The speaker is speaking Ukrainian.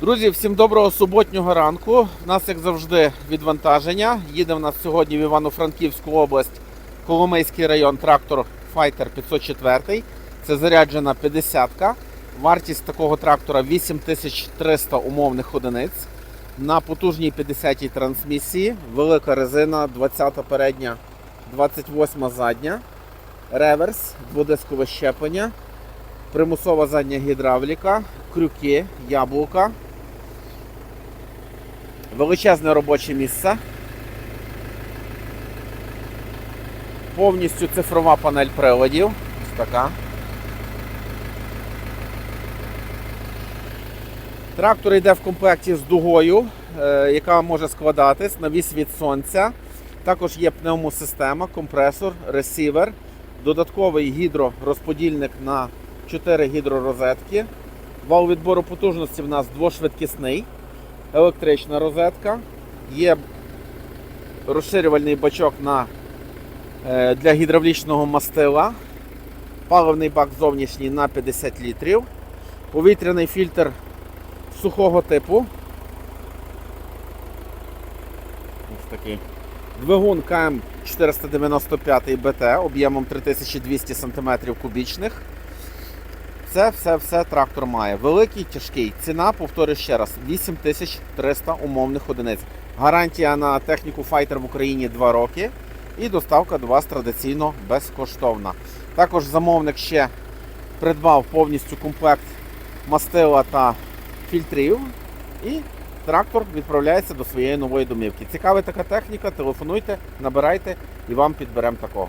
Друзі, всім доброго суботнього ранку. У нас, як завжди, відвантаження. Їде в нас сьогодні в Івано-Франківську область, Коломийський район, трактор Fighter 504. Це заряджена 50-ка. Вартість такого трактора 8300 умовних одиниць. На потужній 50-й трансмісії. Велика резина, 20 передня, 28 задня. Реверс, дводискове щеплення, примусова задня гідравліка, крюки, яблука. Величезне робоче місце. Повністю цифрова панель приладів. Ось така. Трактор йде в комплекті з дугою, е, яка може складатись навіс від сонця. Також є пневмосистема, компресор, ресівер, додатковий гідророзподільник на 4 гідророзетки. Вал відбору потужності в нас двошвидкісний, електрична розетка. Є розширювальний бачок на, е, для гідравлічного мастила. Паливний бак зовнішній на 50 літрів. Повітряний фільтр сухого типу. Ось такий. Двигун КМ 495 БТ об'ємом 3200 см кубічних. Це все-все трактор має. Великий, тяжкий. Ціна, повторюю ще раз, 8300 умовних одиниць. Гарантія на техніку Fighter в Україні 2 роки. І доставка до вас традиційно безкоштовна. Також замовник ще придбав повністю комплект мастила та фільтрів. І трактор відправляється до своєї нової домівки. Цікава така техніка, телефонуйте, набирайте і вам підберемо такого.